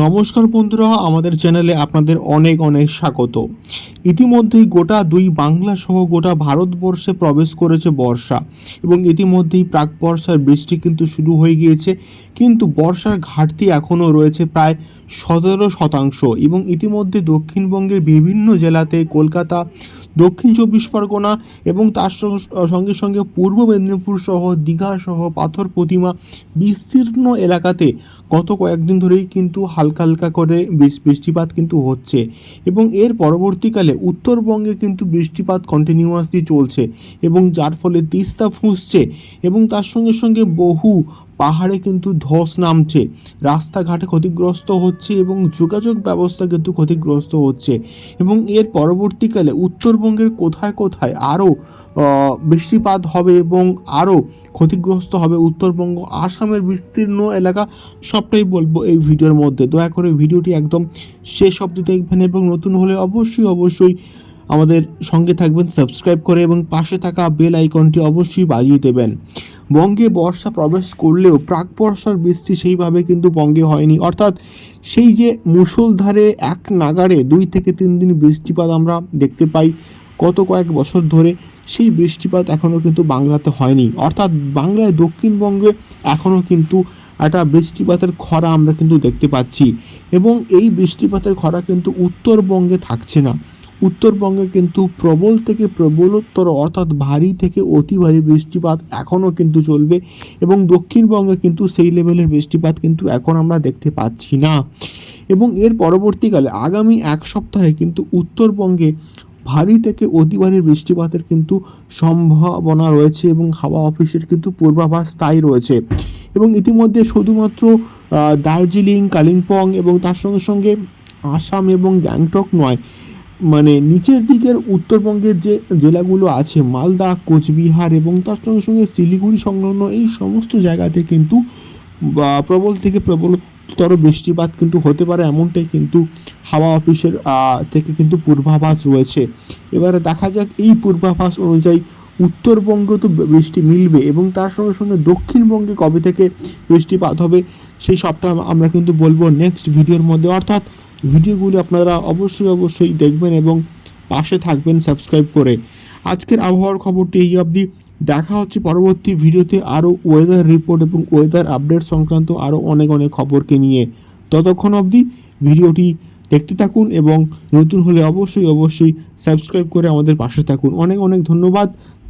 নমস্কার বন্ধুরা, আমাদের চ্যানেলে আপনাদের অনেক অনেক স্বাগত। ইতিমধ্যেই গোটা দুই বাংলা সহ গোটা ভারতবর্ষে প্রবেশ করেছে বর্ষা এবং ইতিমধ্যেই প্রাক বর্ষার বৃষ্টি কিন্তু শুরু হয়ে গিয়েছে। কিন্তু বর্ষার ঘাটতি এখনও রয়েছে প্রায় সতেরো শতাংশ এবং ইতিমধ্যে দক্ষিণবঙ্গের বিভিন্ন জেলাতে কলকাতা দক্ষিণ চব্বিশ পরগনা এবং তার সঙ্গে- সঙ্গে পূর্ব মেদিনীপুর সহ দীঘা সহ পাথর প্রতিমা বিস্তীর্ণ এলাকাতে গত কয়েকদিন ধরেই কিন্তু হালকা হালকা করে বৃষ্টিপাত কিন্তু হচ্ছে এবং এর পরবর্তীকালে উত্তরবঙ্গে কিন্তু বৃষ্টিপাত কন্টিনিউয়াসলি চলছে এবং যার ফলে তিস্তা ফুঁসছে এবং তার সঙ্গে সঙ্গে বহু পাহাড়ে কিন্তু ধস নামছে, রাস্তাঘাটে ক্ষতিগ্রস্ত হচ্ছে এবং যোগাযোগ ব্যবস্থা কিন্তু ক্ষতিগ্রস্ত হচ্ছে এবং এর পরবর্তীকালে উত্তরবঙ্গের কোথায় কোথায় আরও বৃষ্টিপাত হবে এবং আরও ক্ষতিগ্রস্ত হবে উত্তরবঙ্গ, আসামের বিস্তীর্ণ এলাকা, সবটাই বলব এই ভিডিওর মধ্যে। দয়া করে ভিডিওটি একদম শেষ অবধি দেখবেন এবং নতুন হলে অবশ্যই অবশ্যই আমাদের সঙ্গে থাকবেন, সাবস্ক্রাইব করে এবং পাশে থাকা বেল আইকনটি অবশ্যই বাজিয়ে দেবেন। বঙ্গে বর্ষা প্রবেশ করলেও প্রাক বর্ষার বৃষ্টি সেইভাবে কিন্তু বঙ্গে হয়নি। অর্থাৎ সেই যে মুষলধারে এক নাগাড়ে দুই থেকে তিন দিন বৃষ্টিপাত আমরা দেখতে পাই গত কয়েক বছর ধরে, সেই বৃষ্টিপাত এখনও কিন্তু বাংলাতে হয়নি। অর্থাৎ বাংলায় দক্ষিণবঙ্গে এখনও কিন্তু একটা বৃষ্টিপাতের খরা আমরা কিন্তু দেখতে পাচ্ছি এবং এই বৃষ্টিপাতের খরা কিন্তু উত্তরবঙ্গে থাকছে না। উত্তরবঙ্গে কিন্তু প্রবল থেকে প্রবলোত্তর অর্থাৎ ভারী থেকে অতি ভারী বৃষ্টিপাত এখনও কিন্তু চলবে এবং দক্ষিণবঙ্গে কিন্তু সেই লেভেলের বৃষ্টিপাত কিন্তু এখন আমরা দেখতে পাচ্ছি না। এবং এর পরবর্তীকালে আগামী এক সপ্তাহে কিন্তু উত্তরবঙ্গে ভারী থেকে অতি ভারী বৃষ্টিপাতের কিন্তু সম্ভাবনা রয়েছে এবং হাওয়া অফিসের কিন্তু পূর্বাভাস তাই রয়েছে। এবং ইতিমধ্যে শুধুমাত্র দার্জিলিং, কালিম্পং এবং তার সঙ্গে সঙ্গে আসাম এবং গ্যাংটক নয় মানে নিচের দিকের উত্তরবঙ্গের যে জেলাগুলো আছে, মালদা, কোচবিহার এবং তার সঙ্গে সঙ্গে শিলিগুড়ি সংলগ্ন এই সমস্ত জায়গাতে কিন্তু প্রবল থেকে প্রবলতর বৃষ্টিপাত কিন্তু হতে পারে, এমনটাই কিন্তু হাওয়া অফিসের থেকে কিন্তু পূর্বাভাস রয়েছে। এবারে দেখা যাক এই পূর্বাভাস অনুযায়ী উত্তরবঙ্গে তো বৃষ্টি মিলবে এবং তার সঙ্গে সঙ্গে দক্ষিণবঙ্গে কবে থেকে বৃষ্টিপাত হবে, সেই সবটা আমরা কিন্তু বলব নেক্সট ভিডিওর মধ্যে। অর্থাৎ ভিডিওগুলি আপনারা অবশ্যই অবশ্যই দেখবেন এবং পাশে থাকবেন সাবস্ক্রাইব করে। আজকের আবহাওয়ার খবরটি এই অবধি। দেখা হচ্ছে পরবর্তী ভিডিওতে আরও ওয়েদার রিপোর্ট এবং ওয়েদার আপডেট সংক্রান্ত আরও অনেক অনেক খবরকে নিয়ে। ততক্ষণ অবধি ভিডিওটি দেখতে থাকুন এবং নতুন হলে অবশ্যই অবশ্যই সাবস্ক্রাইব করে আমাদের পাশে থাকুন। অনেক অনেক ধন্যবাদ।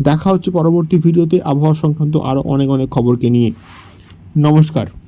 দেখা হচ্ছে পরবর্তী ভিডিওতে আবহাওয়া সংক্রান্ত আরও অনেক অনেক খবরকে নিয়ে। নমস্কার।